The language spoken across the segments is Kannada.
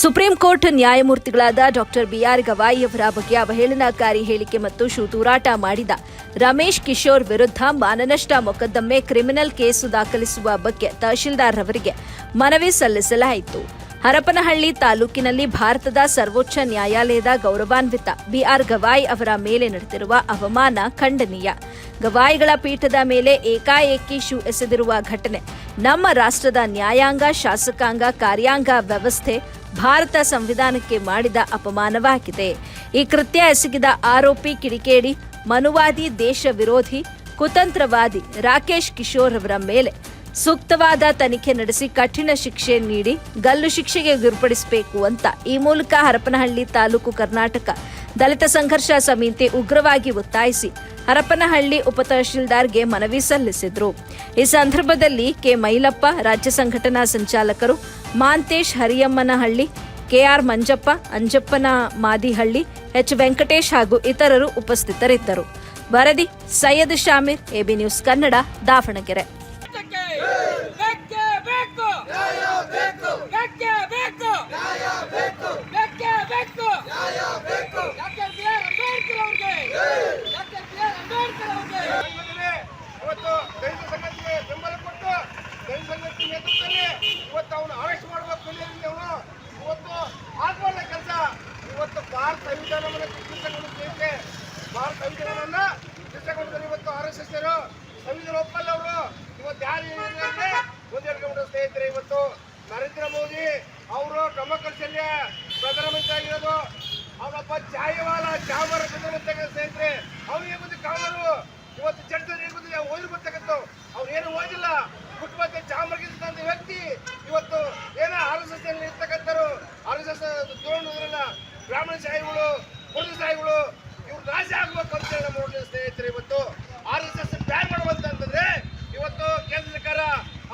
ಸುಪ್ರೀಂ ಕೋರ್ಟ್ ನ್ಯಾಯಮೂರ್ತಿಗಳಾದ ಡಾಕ್ಟರ್ ಬಿಆರ್ ಗವಾಯಿ ಅವರ ಬಗ್ಗೆ ಅವಹೇಳನಕಾರಿ ಹೇಳಿಕೆ ಮತ್ತು ಶೂತೂರಾಟ ಮಾಡಿದ ರಮೇಶ್ ಕಿಶೋರ್ ವಿರುದ್ಧ ಮಾನನಷ್ಟ ಮೊಕದ್ದಮೆ ಕ್ರಿಮಿನಲ್ ಕೇಸು ದಾಖಲಿಸುವ ಬಗ್ಗೆ ತಹಶೀಲ್ದಾರ್ ಅವರಿಗೆ ಮನವಿ ಸಲ್ಲಿಸಲಾಯಿತು. ಹರಪನಹಳ್ಳಿ ತಾಲೂಕಿನಲ್ಲಿ ಭಾರತದ ಸರ್ವೋಚ್ಚ ನ್ಯಾಯಾಲಯದ ಗೌರವಾನ್ವಿತ ಬಿಆರ್ ಗವಾಯ್ ಅವರ ಮೇಲೆ ನಡೆದಿರುವ ಅವಮಾನ ಖಂಡನೀಯ. ಗವಾಯಿಗಳ ಪೀಠದ ಮೇಲೆ ಏಕಾಏಕಿ ಶೂ ಎಸೆದಿರುವ ಘಟನೆ, ನಮ್ಮ ರಾಷ್ಟ್ರದ ನ್ಯಾಯಾಂಗ, ಶಾಸಕಾಂಗ, ಕಾರ್ಯಾಂಗ ವ್ಯವಸ್ಥೆ ಭಾರತ ಸಂವಿಧಾನಕ್ಕೆ ಮಾಡಿದ ಅಪಮಾನವಾಗಿದೆ. ಈ ಕೃತ್ಯ ಎಸಗಿದ ಆರೋಪಿ ಕಿಡಿಕೇಡಿ ಮನುವಾದಿ, ದೇಶ ವಿರೋಧಿ, ಕುತಂತ್ರವಾದಿ ರಾಕೇಶ್ ಕಿಶೋರ್ ಅವರ ಮೇಲೆ ಸೂಕ್ತವಾದ ತನಿಖೆ ನಡೆಸಿ ಕಠಿಣ ಶಿಕ್ಷೆ ನೀಡಿ ಗಲ್ಲು ಶಿಕ್ಷೆಗೆ ಗುರುಪಡಿಸಬೇಕು ಅಂತ ಈ ಮೂಲಕ ಹರಪನಹಳ್ಳಿ ತಾಲೂಕು ಕರ್ನಾಟಕ ದಲಿತ ಸಂಘರ್ಷ ಸಮಿತಿ ಉಗ್ರವಾಗಿ ಒತ್ತಾಯಿಸಿ ಹರಪನಹಳ್ಳಿ ಉಪತಹಶೀಲ್ದಾರ್ಗೆ ಮನವಿ ಸಲ್ಲಿಸಿದ್ರು. ಈ ಸಂದರ್ಭದಲ್ಲಿ ಕೆ ಮೈಲಪ್ಪ, ರಾಜ್ಯ ಸಂಘಟನಾ ಸಂಚಾಲಕರು ಮಾಂತೇಶ್ ಹರಿಯಮ್ಮನಹಳ್ಳಿ, ಕೆಆರ್ ಮಂಜಪ್ಪ, ಅಂಜಪ್ಪನ ಮಾದಿಹಳ್ಳಿ, ಎಚ್ ವೆಂಕಟೇಶ್ ಹಾಗೂ ಇತರರು ಉಪಸ್ಥಿತರಿದ್ದರು. ವರದಿ Syed Shameer, A B news Kannada, Davanagere ಬೇಕೇ ಬೇಕು ಬೇಕೇ ಬೇಕು ಬೇಕೇ ಬೇಕು ಡಾಕ್ಟರ್ ಬಿ ಆರ್ ಅಂಬೇಡ್ಕರ್ ಅವ್ರಿಗೆ ಡಾಕ್ಟರ್ ಬಿ ಆರ್ ಅಂಬೇಡ್ಕರ್ ಅವ್ರಿಗೆ ಸಂಘಟನೆ ಇವತ್ತು ದಲಿತ ಸಂಘಟನೆಗೆ ಬೆಂಬಲ ಕೊಟ್ಟು ದಲಿತ ಸಂಘಟನೆ ನೇತೃತ್ವದಲ್ಲಿ ಇವತ್ತು ಅವನು ಅವನು ಇವತ್ತು ಆಗ್ಬಾರ್ದ ಕೆಲಸ. ಇವತ್ತು ಭಾರತ ಸಂವಿಧಾನವನ್ನು ಸ್ನೇಹಿತರೆ ಭಾರತ ಸಂವಿಧಾನವನ್ನ ತಿದ್ದಿಸಕೊಂಡು ಇವತ್ತು ಆರ್ ಎಸ್ ಎಸ್ ಸಂವಿಧಾನ ಒಪ್ಪಲ್ಲ ಅವರು. ಇವತ್ತು ಯಾರು ಏನಿದೆ ಒಂದು ಹೇಳ್ಕೊಂಡು ಸ್ನೇಹಿತರೆ, ಇವತ್ತು ನರೇಂದ್ರ ಮೋದಿ ಅವರು ನಮ್ಮ ಕಲ್ಸಲ್ಯ ಪ್ರಧಾನಮಂತ್ರಿ ಆಗಿರೋದು. ಅವರಪ್ಪ ಚಾಯವಾಲ ಚಾಮರ ಪ್ರಧಾನಮಂತ್ರಿ ಸ್ನೇಹಿತರೆ. ಅವನಿಗೆ ಬಂದು ಕಾವಲು. ನಮ್ಮ ನೋಡಿದ ಸ್ನೇಹಿತರೆ ಇವತ್ತು? ಆರ್ ಎಸ್ ಎಸ್ ಬ್ಯಾನ್ ಮಾಡುವಂತಂದ್ರೆ ಇವತ್ತು ಕೇಂದ್ರ ಸರ್ಕಾರ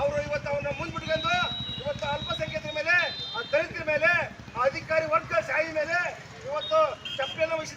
ಅವರು ಇವತ್ತು ಅವನ್ನ ಮುಂದ್ಬಿಟ್ಕೊಂಡು ಇವತ್ತು ಅಲ್ಪಸಂಖ್ಯಾತರ ಮೇಲೆ, ಆ ದಲಿತರ ಮೇಲೆ, ಆ ಅಧಿಕಾರಿ ವರ್ಗ ಶಾಹಿ ಮೇಲೆ ಇವತ್ತು ಚಪ್ಪೆಯನ್ನು ವಹಿಸಿ